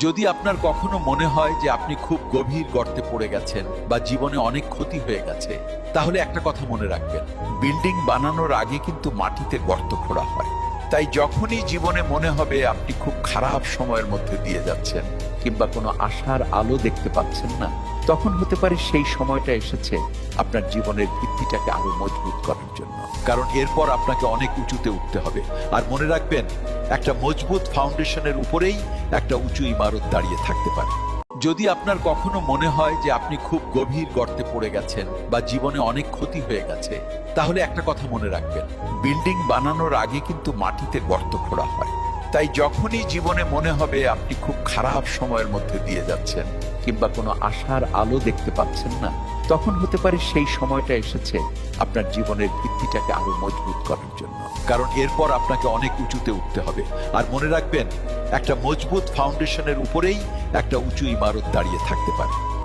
যদি আপনার কখনো মনে হয় যে আপনি খুব গভীর গর্তে পড়ে গেছেন বা জীবনে অনেক ক্ষতি হয়ে গেছে, তাহলে একটা কথা মনে রাখবেন। বিল্ডিং বানানোর আগে কিন্তু মাটিতে গর্ত খোঁড়া হয়। তাই যখনই জীবনে মনে হবে আপনি খুব খারাপ সময়ের মধ্যে দিয়ে যাচ্ছেন, কিংবা কোনো আশার আলো দেখতে পাচ্ছেন না, তখন হতে পারে সেই সময়টা এসেছে আপনার জীবনের ভিত্তিটাকে আরও মজবুত করার জন্য। কারণ এরপর আপনাকে অনেক উঁচুতে উঠতে হবে। আর মনে রাখবেন, একটা মজবুত ফাউন্ডেশনের উপরেই একটা উঁচু ইমারত দাঁড়িয়ে থাকতে পারে। যদি আপনার কখনো মনে হয় যে আপনি খুব গভীর গর্তে পড়ে গেছেন বা জীবনে অনেক ক্ষতি হয়ে গেছে, তাহলে একটা কথা মনে রাখবেন। বিল্ডিং বানানোর আগে কিন্তু মাটিতে গর্ত খোঁড়া হয়। তাই যখনই জীবনে মনে হবে আপনি খুব খারাপ সময়ের মধ্যে দিয়ে যাচ্ছেন কিংবা কোনো আশার আলো দেখতে পাচ্ছেন না তখন হতে পারে সেই সময়টা এসেছে আপনার জীবনের ভিত্তিটাকে আরও মজবুত করার জন্য। কারণ এরপর আপনাকে অনেক উঁচুতে উঠতে হবে। আর মনে রাখবেন, একটা মজবুত ফাউন্ডেশনের উপরেই একটা উঁচু ইমারত দাঁড়িয়ে থাকতে পারে।